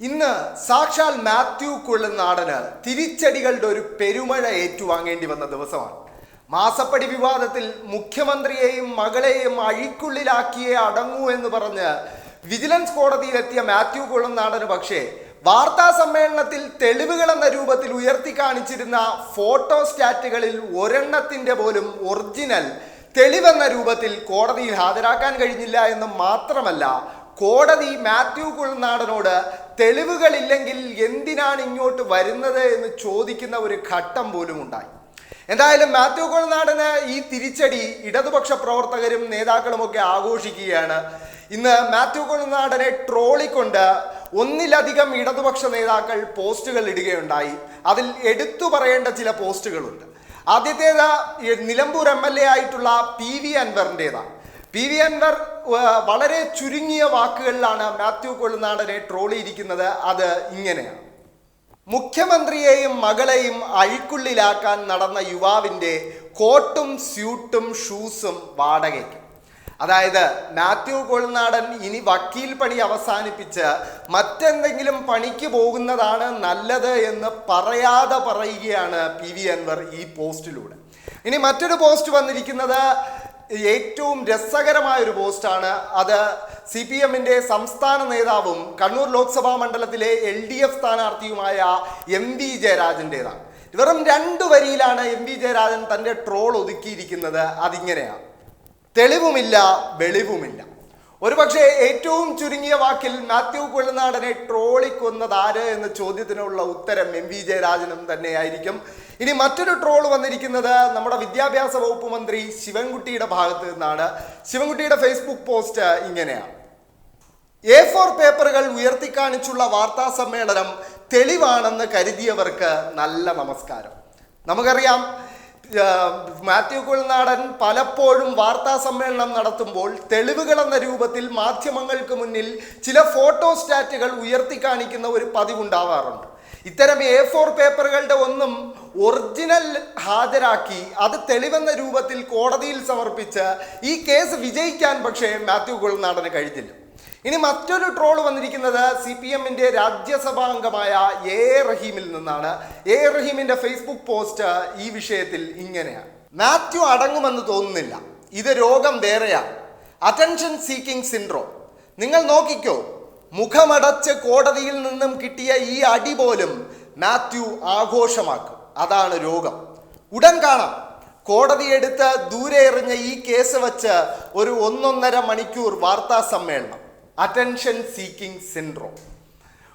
ഇന്ന് സാക്ഷാൽ മാത്യു കുള്ളനാടന് തിരിച്ചടികളുടെ ഒരു പെരുമഴ ഏറ്റുവാങ്ങേണ്ടി വന്ന ദിവസമാണ്. മാസപ്പടി വിവാദത്തിൽ മുഖ്യമന്ത്രിയെയും മകളെയും അഴിക്കുള്ളിലാക്കിയേ അടങ്ങൂ എന്ന് പറഞ്ഞ് വിജിലൻസ് കോടതിയിലെത്തിയ മാത്യു കുള്ളനാടന് പക്ഷേ വാർത്താ സമ്മേളനത്തിൽ തെളിവുകൾ എന്ന രൂപത്തിൽ ഉയർത്തി കാണിച്ചിരുന്ന ഫോട്ടോ സ്റ്റാറ്റുകളിൽ ഒരെണ്ണത്തിന്റെ പോലും ഒറിജിനൽ തെളിവെന്ന രൂപത്തിൽ കോടതിയിൽ ഹാജരാക്കാൻ കഴിഞ്ഞില്ല എന്ന് മാത്രമല്ല കോടതി മാത്യു കുൾനാടനോട് തെളിവുകളില്ലെങ്കിൽ എന്തിനാണ് ഇങ്ങോട്ട് വരുന്നത് എന്ന് ചോദിക്കുന്ന ഒരു ഘട്ടം പോലും ഉണ്ടായി. എന്തായാലും മാത്യു കുൾനാടന് ഈ തിരിച്ചടി ഇടതുപക്ഷ പ്രവർത്തകരും നേതാക്കളുമൊക്കെ ആഘോഷിക്കുകയാണ്. ഇന്ന് മാത്യു കുൾനാടനെ ട്രോളിക്കൊണ്ട് ഒന്നിലധികം ഇടതുപക്ഷ നേതാക്കൾ പോസ്റ്റുകൾ ഇടുകയുണ്ടായി. അതിൽ എടുത്തു പറയേണ്ട ചില പോസ്റ്റുകളുണ്ട്. ആദ്യത്തേത് നിലമ്പൂർ എം എൽ എ ആയിട്ടുള്ള പി വി അൻവറിന്റെതാണ് പി വി അൻവർ വളരെ ചുരുങ്ങിയ വാക്കുകളിലാണ് മാത്യു കൊള്ളുനാടനെ ട്രോളിയിരിക്കുന്നത് അത് ഇങ്ങനെയാണ്. മുഖ്യമന്ത്രിയെയും മകളെയും അഴിക്കുള്ളിലാക്കാൻ നടന്ന യുവാവിന്റെ കോട്ടും സ്യൂട്ടും ഷൂസും വാടകയ്ക്ക്. അതായത് മാത്യു കൊളുനാടൻ ഇനി വക്കീൽ പണി അവസാനിപ്പിച്ച് മറ്റെന്തെങ്കിലും പണിക്ക് പോകുന്നതാണ് നല്ലത് എന്ന് പറയാതെ പറയുകയാണ് പി വി അൻവർ ഈ പോസ്റ്റിലൂടെ. ഇനി മറ്റൊരു പോസ്റ്റ് വന്നിരിക്കുന്നത് ഏറ്റവും രസകരമായ ഒരു പോസ്റ്റാണ്. അത് സി പി എമ്മിന്റെ സംസ്ഥാന നേതാവും കണ്ണൂർ ലോക്സഭാ മണ്ഡലത്തിലെ എൽ ഡി എഫ് സ്ഥാനാർത്ഥിയുമായ എം വി ജയരാജന്റേതാണ് വെറും രണ്ടു വരിയിലാണ് എം വി ജയരാജൻ തന്റെ ട്രോൾ ഒതുക്കിയിരിക്കുന്നത്. അതിങ്ങനെയാണ്. തെളിവുമില്ല വെളിവുമില്ല. ഒരുപക്ഷെ ഏറ്റവും ചുരുങ്ങിയ വാക്കിൽ മാത്യു കൊഴുനാടനെ ട്രോളിക്കൊന്നത് ആര് എന്ന ചോദ്യത്തിനുള്ള ഉത്തരം എം വി ജയരാജനും തന്നെയായിരിക്കും. ഇനി മറ്റൊരു ട്രോൾ വന്നിരിക്കുന്നത് നമ്മുടെ വിദ്യാഭ്യാസ വകുപ്പ് മന്ത്രി ശിവൻകുട്ടിയുടെ ഭാഗത്ത് നിന്നാണ്. ശിവൻകുട്ടിയുടെ ഫേസ്ബുക്ക് പോസ്റ്റ് ഇങ്ങനെയാണ്. എ ഫോർ പേപ്പറുകൾ ഉയർത്തിക്കാണിച്ചുള്ള വാർത്താ സമ്മേളനം തെളിവാണെന്ന് കരുതിയവർക്ക് നല്ല നമസ്കാരം. നമുക്കറിയാം മാത്യു കുൾനാടൻ പലപ്പോഴും വാർത്താ സമ്മേളനം നടത്തുമ്പോൾ തെളിവുകൾ എന്ന രൂപത്തിൽ മാധ്യമങ്ങൾക്ക് മുന്നിൽ ചില ഫോട്ടോ സ്റ്റാറ്റുകൾ ഉയർത്തിക്കാണിക്കുന്ന ഒരു പതിവുണ്ടാവാറുണ്ട്. ഇത്തരം എ ഫോർ പേപ്പറുകളുടെ ഒന്നും ഒറിജിനൽ ഹാജരാക്കി അത് തെളിവെന്ന രൂപത്തിൽ കോടതിയിൽ സമർപ്പിച്ച് ഈ കേസ് വിജയിക്കാൻ പക്ഷേ മാത്യു കുൾനാടന് കഴിഞ്ഞില്ല. ഇനി മറ്റൊരു ട്രോൾ വന്നിരിക്കുന്നത് സി പി രാജ്യസഭാ അംഗമായ എ റഹീമിൽ നിന്നാണ്. എ റഹീമിന്റെ ഫേസ്ബുക്ക് പോസ്റ്റ് ഈ വിഷയത്തിൽ ഇങ്ങനെയാണ്. മാത്യു അടങ്ങുമെന്ന് തോന്നുന്നില്ല. ഇത് രോഗം വേറെയാണ് അറ്റൻഷൻ സീക്കിംഗ് സിൻഡ്രോം. നിങ്ങൾ നോക്കിക്കോ. മുഖമടച്ച് കോടതിയിൽ നിന്നും കിട്ടിയ ഈ അടി പോലും മാത്യു ആഘോഷമാക്കും. അതാണ് രോഗം. ഉടൻ കാണാം. കോടതി എടുത്ത് ദൂരെ എറിഞ്ഞ ഈ കേസ് വച്ച് ഒരു ഒന്നൊന്നര മണിക്കൂർ വാർത്താ സമ്മേളനം. അറ്റൻഷൻ സീക്കിംഗ് സിൻഡ്രോം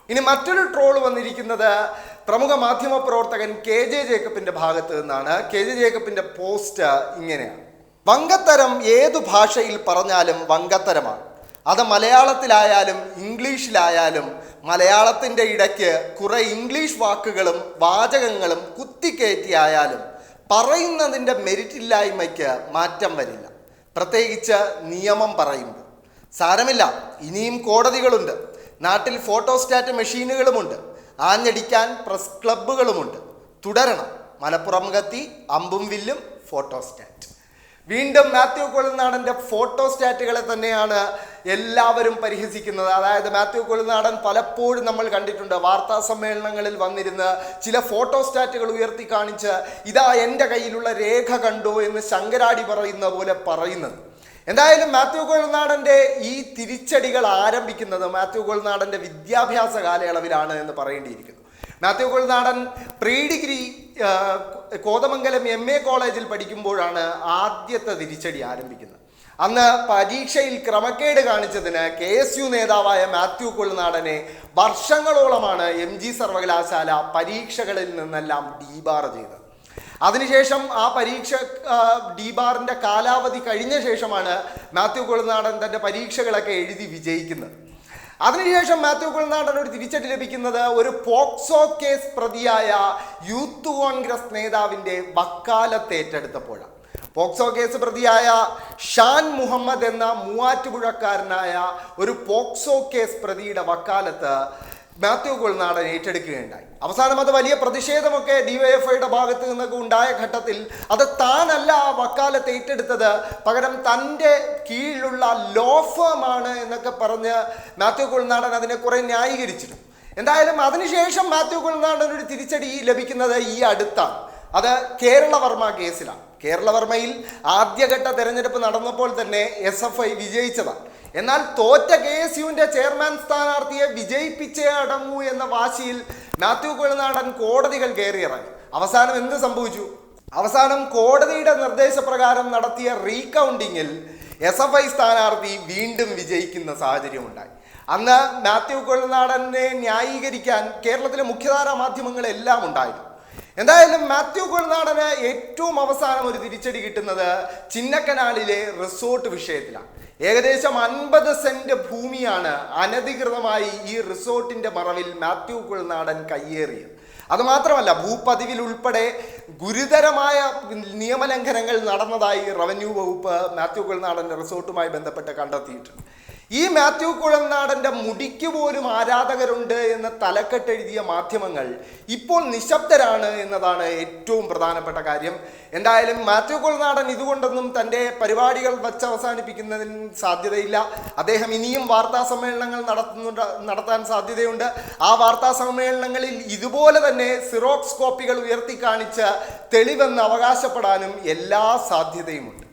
ഇനി മറ്റൊരു ട്രോൾ വന്നിരിക്കുന്നത് പ്രമുഖ മാധ്യമ പ്രവർത്തകൻ കെ ജെ ജേക്കബിന്റെ ഭാഗത്ത് നിന്നാണ്. കെ ജെ ജേക്കബിന്റെ പോസ്റ്റ് ഇങ്ങനെയാണ്. വങ്കത്തരം ഏതു ഭാഷയിൽ പറഞ്ഞാലും വങ്കത്തരമാണ്. അത് മലയാളത്തിലായാലും ഇംഗ്ലീഷിലായാലും മലയാളത്തിന്റെ ഇടയ്ക്ക് കുറെ ഇംഗ്ലീഷ് വാക്കുകളും വാചകങ്ങളും കുത്തിക്കയറ്റിയായാലും പറയുന്നതിന്റെ മെരിറ്റില്ലായ്മയ്ക്ക് മാറ്റം വരില്ല. പ്രത്യേകിച്ച് നിയമം പറയുമ്പോൾ. സാരമില്ല ഇനിയും കോടതികളുണ്ട്. നാട്ടിൽ ഫോട്ടോസ്റ്റാറ്റ് മെഷീനുകളുമുണ്ട്. ആഞ്ഞടിക്കാൻ പ്രസ് ക്ലബ്ബുകളുമുണ്ട്. തുടരണം. മലപ്പുറം കത്തി അമ്പും വില്ലും ഫോട്ടോസ്റ്റാറ്റ്. വീണ്ടും മാത്യു കൊളുനാടന്റെ ഫോട്ടോസ്റ്റാറ്റുകളെ തന്നെയാണ് എല്ലാവരും പരിഹസിക്കുന്നത്. അതായത് മാത്യു കൊളുനാടൻ പലപ്പോഴും നമ്മൾ കണ്ടിട്ടുണ്ട്. വാർത്താ സമ്മേളനങ്ങളിൽ വന്നിരുന്ന് ചില ഫോട്ടോസ്റ്റാറ്റുകൾ ഉയർത്തി കാണിച്ച് ഇതാ എന്റെ കയ്യിലുള്ള രേഖ കണ്ടോ? എന്ന് ശങ്കരാടി പറയുന്ന പോലെ പറയുന്നത്. എന്തായാലും മാത്യു കോൾനാടന്റെ ഈ തിരിച്ചടികൾ ആരംഭിക്കുന്നത് മാത്യു കോൾനാടന്റെ വിദ്യാഭ്യാസ കാലയളവിലാണ് എന്ന് പറയേണ്ടിയിരിക്കുന്നു. Mathew Kolnadan pre degree Kothamangalam M A കോളേജിൽ പഠിക്കുമ്പോഴാണ് ആദ്യത്തെ തിരിച്ചടി ആരംഭിക്കുന്നത്. അന്ന് പരീക്ഷയിൽ ക്രമക്കേട് കാണിച്ചതിന് കെ എസ് യു നേതാവായ മാത്യു കൊൾനാടനെ വർഷങ്ങളോളമാണ് എം ജി സർവകലാശാല പരീക്ഷകളിൽ നിന്നെല്ലാം ഡീബാർ ചെയ്തത്. അതിനുശേഷം ആ പരീക്ഷ ഡി ഡീബാറിന്റെ കാലാവധി കഴിഞ്ഞ ശേഷമാണ് മാത്യു കുളനാടൻ തന്റെ പരീക്ഷകളൊക്കെ എഴുതി വിജയിക്കുന്നത്. അതിനുശേഷം മാത്യു കുളനാടനോട് തിരിച്ചടി ലഭിക്കുന്നത് ഒരു പോക്സോ കേസ് പ്രതിയായ യൂത്ത് കോൺഗ്രസ് നേതാവിന്റെ വക്കാലത്ത് ഏറ്റെടുത്തപ്പോഴാണ്. പോക്സോ കേസ് പ്രതിയായ ഷാൻ മുഹമ്മദ് എന്ന മൂവാറ്റുപുഴക്കാരനായ ഒരു പോക്സോ കേസ് പ്രതിയുടെ വക്കാലത്ത് മാത്യു കുൾനാടൻ ഏറ്റെടുക്കുകയുണ്ടായി. അവസാനം അത് വലിയ പ്രതിഷേധമൊക്കെ ഡിവൈഎഫ്ഐയുടെ ഭാഗത്ത് നിന്നൊക്കെ ഉണ്ടായ ഘട്ടത്തിൽ അത് താനല്ല ആ വക്കാലത്ത് ഏറ്റെടുത്തത്. പകരം തന്റെ കീഴിലുള്ള ലോ ഫേമാണ് എന്നൊക്കെ പറഞ്ഞ് മാത്യു കുൾനാടൻ അതിനെ കുറെ ന്യായീകരിച്ചിരുന്നു. എന്തായാലും അതിനുശേഷം മാത്യു കുഴൽനാടൻ ഒരു തിരിച്ചടി ലഭിക്കുന്നത് ഈ അടുത്താണ്. അത് കേരളവർമ്മ കേസിലാണ്. കേരളവർമ്മയിൽ ആദ്യഘട്ട തെരഞ്ഞെടുപ്പ് നടന്നപ്പോൾ തന്നെ എസ് എഫ് ഐ വിജയിച്ചതാണ്. എന്നാൽ തോറ്റ കെ എസ് യുവിന്റെ ചെയർമാൻ സ്ഥാനാർത്ഥിയെ വിജയിപ്പിച്ചേ അടങ്ങൂ എന്ന വാശിയിൽ മാത്യു കുഴനാടൻ കോടതികൾ കയറിയിറങ്ങി. അവസാനം എന്ത് സംഭവിച്ചു? അവസാനം കോടതിയുടെ നിർദ്ദേശപ്രകാരം നടത്തിയ റീകൗണ്ടിങ്ങിൽ എസ് എഫ് ഐ സ്ഥാനാർത്ഥി വീണ്ടും വിജയിക്കുന്ന സാഹചര്യം ഉണ്ടായി അന്ന് മാത്യു കൊഴുനാടനെ ന്യായീകരിക്കാൻ കേരളത്തിലെ മുഖ്യധാരാ മാധ്യമങ്ങളെല്ലാം ഉണ്ടായിരുന്നു. എന്തായാലും മാത്യു കുഴനാടന് ഏറ്റവും അവസാനം ഒരു തിരിച്ചടി കിട്ടുന്നത് ചിന്നക്കനാലിലെ റിസോർട്ട് വിഷയത്തിലാണ്. ഏകദേശം അൻപത് സെന്റ് ഭൂമിയാണ് അനധികൃതമായി ഈ റിസോർട്ടിന്റെ മറവിൽ മാത്യു കുഴനാടൻ കയ്യേറിയത്. അതുമാത്രമല്ല ഭൂപതിവിൽ ഉൾപ്പെടെ ഗുരുതരമായ നിയമലംഘനങ്ങൾ നടന്നതായി റവന്യൂ വകുപ്പ് മാത്യു കുഴനാടൻ റിസോർട്ടുമായി ബന്ധപ്പെട്ട് കണ്ടെത്തിയിട്ടുണ്ട്. ഈ മാത്യു കുഴൽനാടന്റെ മുടിക്ക് പോലും ആരാധകരുണ്ട് എന്ന് തലക്കെട്ടെഴുതിയ മാധ്യമങ്ങൾ ഇപ്പോൾ നിശബ്ദരാണ് എന്നതാണ് ഏറ്റവും പ്രധാനപ്പെട്ട കാര്യം. എന്തായാലും മാത്യു കുഴൽനാടൻ ഇതുകൊണ്ടൊന്നും തന്റെ പരിപാടികൾ വച്ച് അവസാനിപ്പിക്കുന്നതിന് സാധ്യതയില്ല. അദ്ദേഹം ഇനിയും വാർത്താ സമ്മേളനങ്ങൾ നടത്തുന്നുണ്ട് നടത്താൻ സാധ്യതയുണ്ട്. ആ വാർത്താ സമ്മേളനങ്ങളിൽ ഇതുപോലെ തന്നെ സിറോക്സ് കോപ്പികൾ ഉയർത്തി കാണിച്ച് തെളിവെന്ന് അവകാശപ്പെടാനും എല്ലാ സാധ്യതയുമുണ്ട്.